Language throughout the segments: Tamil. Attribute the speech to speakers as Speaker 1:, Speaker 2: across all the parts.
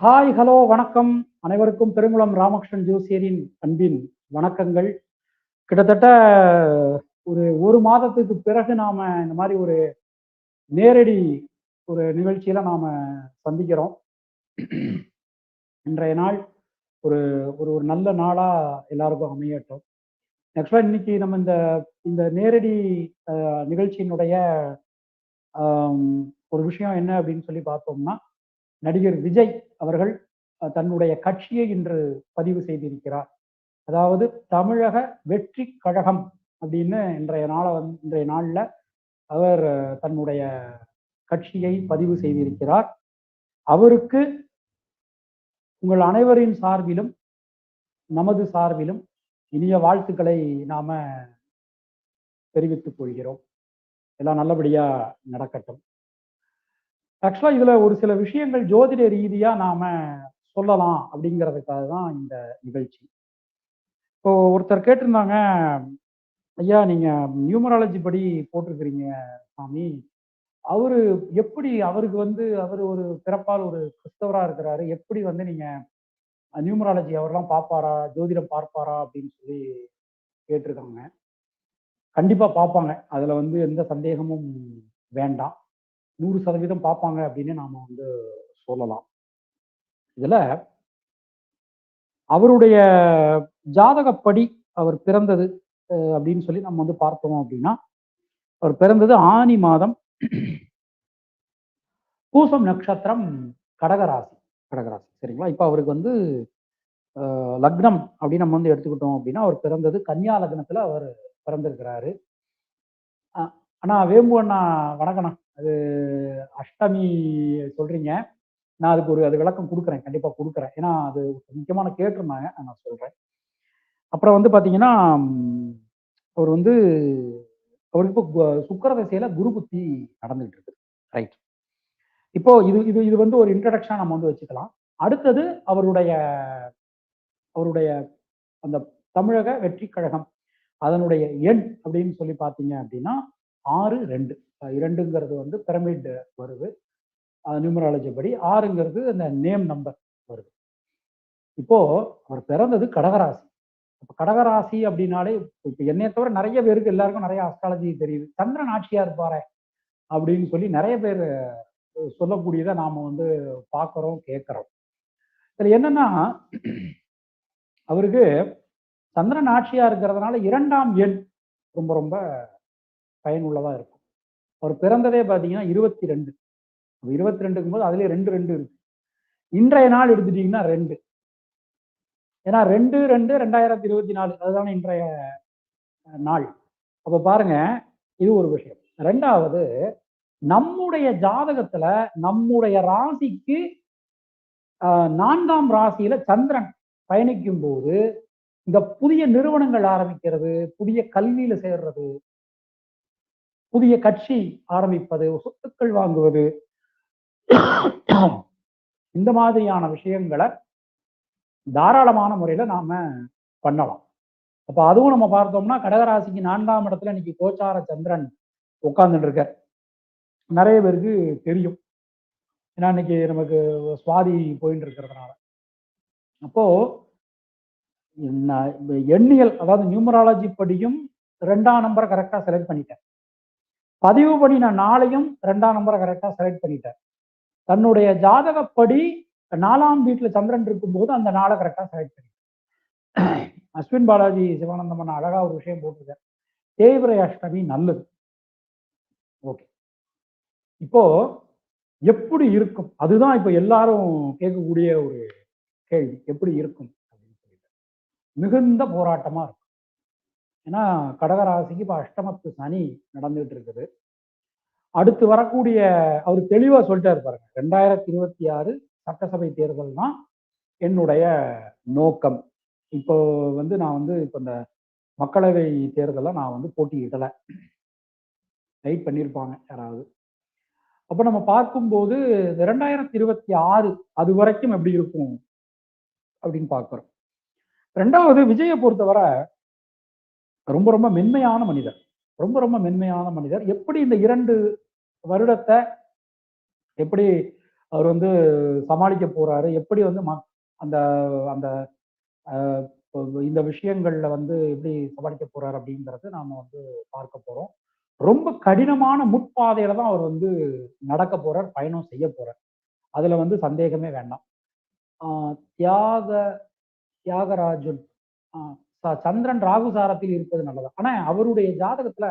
Speaker 1: ஹாய் ஹலோ வணக்கம். அனைவருக்கும் பெருங்குளம் ராமகிருஷ்ணன் ஜோசியரின் அன்பின் வணக்கங்கள். கிட்டத்தட்ட ஒரு ஒரு மாதத்துக்கு பிறகு நாம இந்த மாதிரி ஒரு நேரடி ஒரு நிகழ்ச்சியில நாம சந்திக்கிறோம். இன்றைய நாள் ஒரு ஒரு ஒரு நல்ல நாளா எல்லாருக்கும் அமையட்டும். ஆக்சுவலாக இன்னைக்கு நம்ம இந்த இந்த நேரடி நிகழ்ச்சியினுடைய ஒரு விஷயம் என்ன அப்படின்னு சொல்லி பார்த்தோம்னா நடிகர் விஜய் அவர்கள் தன்னுடைய கட்சியை இன்று பதிவு செய்திருக்கிறார். அதாவது தமிழக வெற்றி கழகம் அப்படின்னு இன்றைய நாள வந்து இன்றைய நாளில் அவர் தன்னுடைய கட்சியை பதிவு செய்திருக்கிறார். அவருக்கு உங்கள் அனைவரின் சார்பிலும் நமது சார்பிலும் இனிய வாழ்த்துக்களை நாம தெரிவித்துக் கொள்கிறோம். எல்லாம் நல்லபடியா நடக்கட்டும். ஆக்சுவலா இதுல ஒரு சில விஷயங்கள் ஜோதிட ரீதியா நாம சொல்லலாம் அப்படிங்கிறதுக்காக தான் இந்த நிகழ்ச்சி. இப்போ ஒருத்தர் கேட்டிருந்தாங்க ஐயா நீங்க நியூமராலஜி படி போட்டிருக்கிறீங்க சாமி. அவரு எப்படி அவருக்கு வந்து அவர் ஒரு பிறப்பால் ஒரு கிறிஸ்தவரா இருக்கிறாரு. எப்படி வந்து நீங்க நியூமராலஜி அவர்லாம் பார்ப்பாரா ஜோதிடம் பார்ப்பாரா? அப்படின்னு சொல்லி கேட்டிருக்காங்க. கண்டிப்பா பார்ப்பாங்க. அதுல வந்து எந்த சந்தேகமும் வேண்டாம். நூறு சதவீதம் பார்ப்பாங்க அப்படின்னு நாம வந்து சொல்லலாம். இதுல அவருடைய ஜாதகப்படி அவர் பிறந்தது அஹ், அப்படின்னு சொல்லி நம்ம வந்து பார்த்தோம் அப்படின்னா அவர் பிறந்தது ஆனி மாதம் பூசம் நட்சத்திரம் கடகராசி கடகராசி. சரிங்களா? இப்போ அவருக்கு வந்து லக்னம் அப்படின்னு நம்ம வந்து எடுத்துக்கிட்டோம் அப்படின்னா அவர் பிறந்தது கன்னியா லக்னத்துல அவர் பிறந்திருக்கிறாரு. அஹ், அண்ணா வேம்பு அண்ணா வணக்கண்ணா அது அஷ்டமி சொல்றீங்க. நான் அதுக்கு ஒரு அது விளக்கம் கொடுக்குறேன். கண்டிப்பாக கொடுக்குறேன். ஏன்னா அது முக்கியமான கேட்டிருந்தாங்க. நான் சொல்கிறேன் அப்புறம் வந்து பார்த்தீங்கன்னா அவர் வந்து அவருக்கு இப்போ சுக்கர திசையில் குரு புத்தி நடந்துகிட்டு இருக்குது ரைட் இப்போ இது இது இது வந்து ஒரு இன்ட்ரடக்ஷனாக நம்ம வந்து வச்சுக்கலாம். அடுத்தது அவருடைய அவருடைய அந்த தமிழக வெற்றி கழகம் அதனுடைய எண் அப்படின்னு சொல்லி பார்த்தீங்க அப்படின்னா ஆறு ரெண்டு. இரண்டுங்கிறது வந்து பிரமிட் வருது. நியூமராலஜி படி ஆறுங்கிறது அந்த நேம் நம்பர் வருது. இப்போ அவர் பிறந்தது கடகராசி. இப்போ கடகராசி அப்படின்னாலே இப்போ என்னைய தவிர நிறைய பேருக்கு எல்லாருக்கும் நிறைய அஸ்ட்ராலஜி தெரியுது. சந்திரன் ஆட்சியா இருப்பாரே அப்படின்னு சொல்லி நிறைய பேர் சொல்லக்கூடியதை நாம வந்து பார்க்குறோம் கேட்குறோம். இதில் என்னன்னா அவருக்கு சந்திரன் ஆட்சியா இருக்கிறதுனால இரண்டாம் எண் ரொம்ப ரொம்ப பயனுள்ளதா இருக்கும். அவர் பிறந்ததே பார்த்தீங்கன்னா இருபத்தி ரெண்டு இருபத்தி ரெண்டுக்கும் போது அதுலயே ரெண்டு ரெண்டு இருக்கு. இன்றைய நாள் எடுத்துட்டீங்கன்னா ரெண்டு. ஏன்னா ரெண்டு ரெண்டு ரெண்டாயிரத்தி இருபத்தி நாலு. அதுதானே இன்றைய நாள். அப்ப பாருங்க இது ஒரு விஷயம். ரெண்டாவது நம்முடைய ஜாதகத்துல நம்முடைய ராசிக்கு ஆஹ், நான்காம் ராசியில சந்திரன் பயணிக்கும் போது இந்த புதிய நிறுவனங்கள் ஆரம்பிக்கிறது புதிய கல்வியில சேர்றது புதிய கட்சி ஆரம்பிப்பது சொத்துக்கள் வாங்குவது. இந்த மாதிரியான விஷயங்களை தாராளமான முறையில நாம பண்ணலாம். அப்ப அதுவும் நம்ம பார்த்தோம்னா கடகராசிக்கு நான்காம் இடத்துல இன்னைக்கு கோச்சார சந்திரன் உட்கார்ந்துட்டு இருக்க நிறைய பேருக்கு தெரியும். ஏன்னா இன்னைக்கு நமக்கு சுவாதி போயிட்டு இருக்கிறதுனால. அப்போ என்ன- எண்ணியல் அதாவது நியூமராலஜி படியும் ரெண்டாம் நம்பரை கரெக்டாக செலக்ட் பண்ணிட்டேன். பதிவு படி நான் நாளையும் ரெண்டாம் நம்பரை கரெக்டாக செலக்ட் பண்ணிட்டேன் தன்னுடைய ஜாதகப்படி நாலாம் வீட்டில் சந்திரன் இருக்கும்போது அந்த நாளை கரெக்டாக செலக்ட் பண்ணிட்டேன் அஸ்வின் பாலாஜி சிவானந்தமன் அழகா ஒரு விஷயம் போட்டிருக்கேன் தேய்பிரை அஷ்டமி நல்லது. ஓகே இப்போ எப்படி இருக்கும்? அதுதான் இப்போ எல்லாரும் கேட்கக்கூடிய ஒரு கேள்வி. எப்படி இருக்கும்? அப்படின்னு சொல்லிட்டு மிகுந்த போராட்டமா இருக்கும். ஏன்னா கடகராசிக்கு இப்போ அஷ்டமத்து சனி நடந்துகிட்டு இருக்குது அடுத்து வரக்கூடிய அவர் தெளிவாக சொல்லிட்டாரு பாருங்க. ரெண்டாயிரத்தி இருபத்தி ஆறு சட்டசபை தேர்தல் தான் என்னுடைய நோக்கம். இப்போ வந்து நான் வந்து இப்போ இந்த மக்களவை தேர்தலை நான் வந்து போட்டியிடலை. ரைட் பண்ணியிருப்பாங்க யாராவது. அப்போ நம்ம பார்க்கும்போது ரெண்டாயிரத்தி இருபத்தி ஆறு அது வரைக்கும் எப்படி இருக்கும் அப்படின்னு பார்க்குறோம். ரெண்டாவது விஜயை பொறுத்தவரை ரொம்ப ரொம்ப மென்மையான மனிதர். ரொம்ப ரொம்ப மென்மையான மனிதர். எப்படி இந்த இரண்டு வருடத்தை எப்படி அவர் வந்து சமாளிக்க போறாரு? எப்படி வந்து அந்த அந்த இந்த விஷயங்கள்ல வந்து எப்படி சமாளிக்க போறாரு அப்படிங்கிறது நாம வந்து பார்க்க போறோம். ரொம்ப கடினமான முற்பாதையில தான் அவர் வந்து நடக்க போறார் பயணம் செய்ய போறார். அதுல வந்து சந்தேகமே வேண்டாம். தியாக தியாகராஜன் சந்திரன் ராகு சாரத்தில் இருப்பது நல்லது. ஆனா அவருடைய ஜாதகத்துல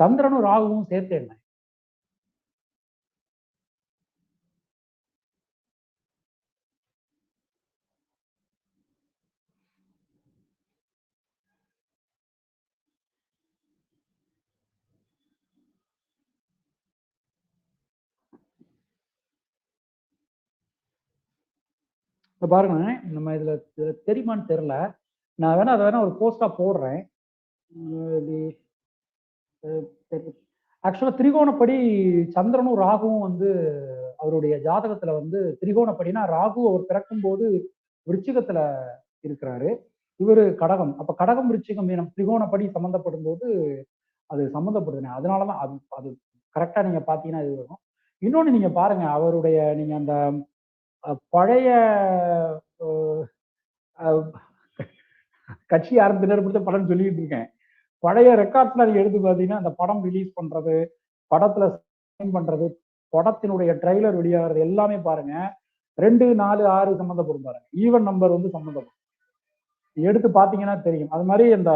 Speaker 1: சந்திரனும் ராகுவும் சேர்த்து என்ன இப்போ பாருங்க நம்ம இதுல தெரியுமான்னு தெரில நான் வேணா அதை வேணா ஒரு போஸ்டா போடுறேன். ஆக்சுவலா திரிகோணப்படி சந்திரனும் ராகுவும் வந்து அவருடைய ஜாதகத்துல வந்து திரிகோணப்படினா ராகு அவர் பிறக்கும் போது விருச்சிகத்துல இருக்கிறாரு. இவர் கடகம். அப்ப கடகம் விருச்சிகம் மீனம் திரிகோணப்படி சம்மந்தப்படும் போது அது சம்மந்தப்படுதுனே அதனாலதான் அது அது கரெக்டா நீங்க பாத்தீங்கன்னா இது வரும். இன்னொன்னு நீங்க பாருங்க அவருடைய நீங்க அந்த பழைய கட்சி ஆரம்பித்த படம் சொல்லிட்டு இருக்கேன். பழைய ரெக்கார்ட்ல எடுத்து பார்த்தீங்கன்னா அந்த படம் ரிலீஸ் பண்றது படத்துல சைன் பண்றது படத்தினுடைய ட்ரைலர் வெளியாகிறது எல்லாமே பாருங்க. ரெண்டு நாலு ஆறு சம்மந்தப்படும் பாருங்க. ஈவன் நம்பர் வந்து சம்மந்தப்படும் எடுத்து பார்த்தீங்கன்னா தெரியும். அது மாதிரி இந்த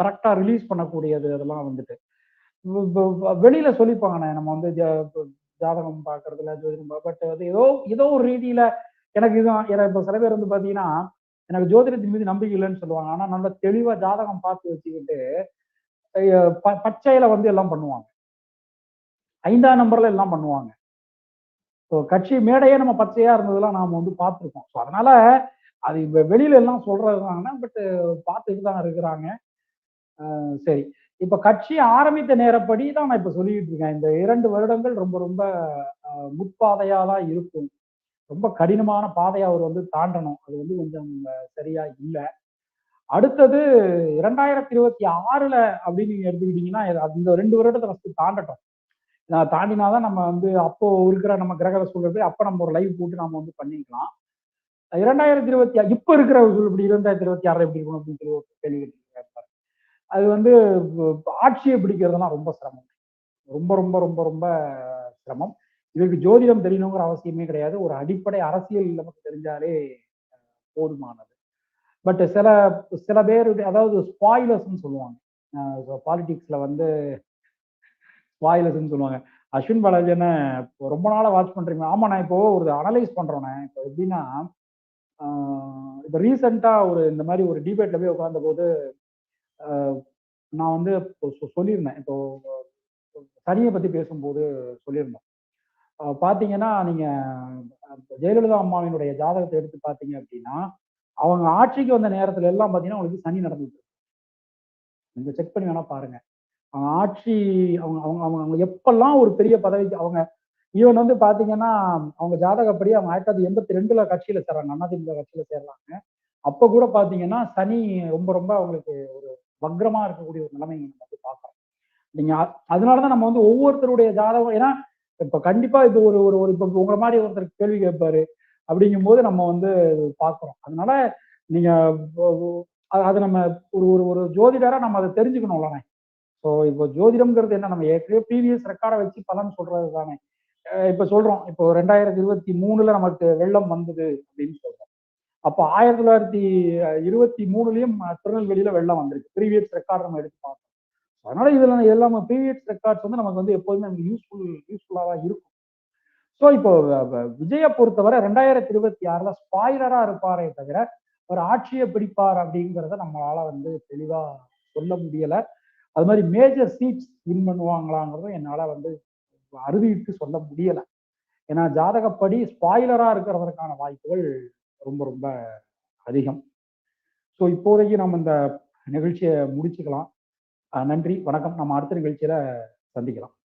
Speaker 1: கரெக்டா ரிலீஸ் பண்ணக்கூடியது அதெல்லாம் வந்துட்டு. வெளியில சொல்லிப்பாங்கண்ணே நம்ம வந்து ஜாதகம் பார்க்கறதுல ஜோதிடம் பட் அது ஏதோ ஏதோ ஒரு ரீதியில எனக்கு இதுதான் எனக்கு இப்போ சில பேர் வந்து பார்த்தீங்கன்னா எனக்கு ஜோதிடத்தின் மீது நம்பிக்கை இல்லைன்னு சொல்லுவாங்க. ஆனா நல்ல தெளிவா ஜாதகம் பார்த்து வச்சுக்கிட்டு பச்சையில வந்து எல்லாம் பண்ணுவாங்க. ஐந்தாம் நம்பர்ல எல்லாம் பண்ணுவாங்க. ஸோ கட்சி மேடையே நம்ம பச்சையா இருந்ததெல்லாம் நாம வந்து பார்த்துருக்கோம். ஸோ அதனால அது வெளியில எல்லாம் சொல்றதுதாங்கன்னா பட் பார்த்துட்டு தான் இருக்கிறாங்க. சரி. இப்ப கட்சி ஆரம்பித்த நேரப்படி தான் நான் இப்ப சொல்லிட்டு இருக்கேன். இந்த இரண்டு வருடங்கள் ரொம்ப ரொம்ப முற்பாதையா தான் இருக்கும். ரொம்ப கடினமான பாதையை அவர் வந்து தாண்டணும். அது வந்து கொஞ்சம் சரியா இல்லை. அடுத்தது இரண்டாயிரத்தி இருபத்தி ஆறுல அப்படின்னு நீங்க எடுத்துக்கிட்டீங்கன்னா இந்த ரெண்டு வருடத்தை ஃபஸ்ட்டு தாண்டட்டும். நான் தாண்டினாதான் நம்ம வந்து அப்போ இருக்கிற நம்ம கிரக சூழல் அப்போ நம்ம ஒரு லைவ் போட்டு நம்ம வந்து பண்ணிக்கலாம். இரண்டாயிரத்தி இருபத்தி இப்போ இருக்கிற இப்படி இரண்டாயிரத்தி இருபத்தி ஆறு எப்படி இருக்கணும் அப்படின்னு சொல்லி கேள்வி அது வந்து ஆட்சியை பிடிக்கிறதுலாம் ரொம்ப சிரமம். ரொம்ப ரொம்ப ரொம்ப ரொம்ப சிரமம். இதுக்கு ஜோதிடம் தெரியணுங்கிற அவசியமே கிடையாது. ஒரு அடிப்படை அரசியல் நமக்கு தெரிஞ்சாலே போதுமானது. பட் சில சில பேர் அதாவது ஸ்பாயிலர்ஸ்ன்னு சொல்லுவாங்க. பாலிடிக்ஸ்ல வந்து ஸ்பாயிலர்ஸ்ன்னு சொல்லுவாங்க. அஸ்வின் பாலாஜின்னு ரொம்ப நாளாக வாட்ச் பண்றீங்க. ஆமா நான் இப்போ ஒரு அனலைஸ் பண்றேனே. இப்போ எப்படின்னா இப்போ ரீசெண்டாக ஒரு இந்த மாதிரி ஒரு டிபேட்ல போய் உட்கார்ந்த போது நான் வந்து சொல்லியிருந்தேன். இப்போ சனியை பத்தி பேசும்போது சொல்லியிருந்தோம் பார்த்தீங்கன்னா நீங்க ஜெயலலிதா அம்மாவினுடைய ஜாதகத்தை எடுத்து பார்த்தீங்க அப்படின்னா அவங்க ஆட்சிக்கு வந்த நேரத்துல எல்லாம் பார்த்தீங்கன்னா அவங்களுக்கு சனி நடந்துட்டு நீங்க செக் பண்ணி வேணா பாருங்க. அவங்க ஆட்சி அவங்க அவங்க அவங்க அவங்க எப்பெல்லாம் ஒரு பெரிய பதவிக்கு அவங்க ஈவன் வந்து பாத்தீங்கன்னா அவங்க ஜாதகப்படி அவங்க ஆயிரத்தி தொள்ளாயிரத்தி எண்பத்தி ரெண்டுல கட்சியில சேர்றாங்க. அண்ணாதிமுக கட்சியில சேர்றாங்க. அப்ப கூட பாத்தீங்கன்னா சனி ரொம்ப ரொம்ப அவங்களுக்கு ஒரு வக்ரமா இருக்கக்கூடிய ஒரு நிலைமை நம்ம வந்து பாக்குறோம். நீங்க அதனாலதான் நம்ம வந்து ஒவ்வொருத்தருடைய ஜாதகம் ஏன்னா இப்ப கண்டிப்பா இது ஒரு ஒரு ஒரு இப்ப உங்களை மாதிரி ஒருத்தர் கேள்வி கேட்பாரு அப்படிங்கும் போது நம்ம வந்து பாக்குறோம். அதனால நீங்க அது நம்ம ஒரு ஒரு ஒரு ஜோதிடரா நம்ம அதை தெரிஞ்சுக்கணும்லண்ணே ஸோ இப்போ ஜோதிடம்ங்கிறது என்ன? நம்ம ஏற்கனவே ப்ரீவியஸ் ரெக்கார்டை வச்சு பலன் சொல்றது தானே. இப்போ சொல்றோம். இப்போ ரெண்டாயிரத்தி இருபத்தி மூணுல நமக்கு வெள்ளம் வந்தது அப்படின்னு சொல்றோம். அப்போ ஆயிரத்தி தொள்ளாயிரத்தி இருபத்தி மூணுலயும் திருநெல்வேலியில வெள்ளம் வந்திருக்கு. ப்ரீவியஸ் ரெக்கார்ட் நம்ம எடுத்து பார்த்தோம். அதனால இதுல எல்லாம் பீரியட்ஸ் ரெக்கார்ட்ஸ் வந்து நமக்கு வந்து எப்போதுமே நமக்கு யூஸ்ஃபுல் யூஸ்ஃபுல்லாக தான் இருக்கும். ஸோ இப்போ விஜயை பொறுத்தவரை ரெண்டாயிரத்தி இருபத்தி ஆறுல ஸ்பாயிலரா இருப்பாரே தவிர ஒரு ஆட்சியை பிடிப்பார் அப்படிங்கிறத நம்மளால வந்து தெளிவா சொல்ல முடியல. அது மாதிரி மேஜர் சீட்ஸ் வின் பண்ணுவாங்களாங்கிறதும் என்னால வந்து அறுதிட்டு சொல்ல முடியல. ஏன்னா ஜாதகப்படி ஸ்பாயிலரா இருக்கிறதற்கான வாய்ப்புகள் ரொம்ப ரொம்ப அதிகம். ஸோ இப்போதைக்கு நம்ம இந்த நிகழ்ச்சியை முடிச்சுக்கலாம். நன்றி வணக்கம். நம்ம அடுத்த நிகழ்ச்சியில சந்திக்கலாம்.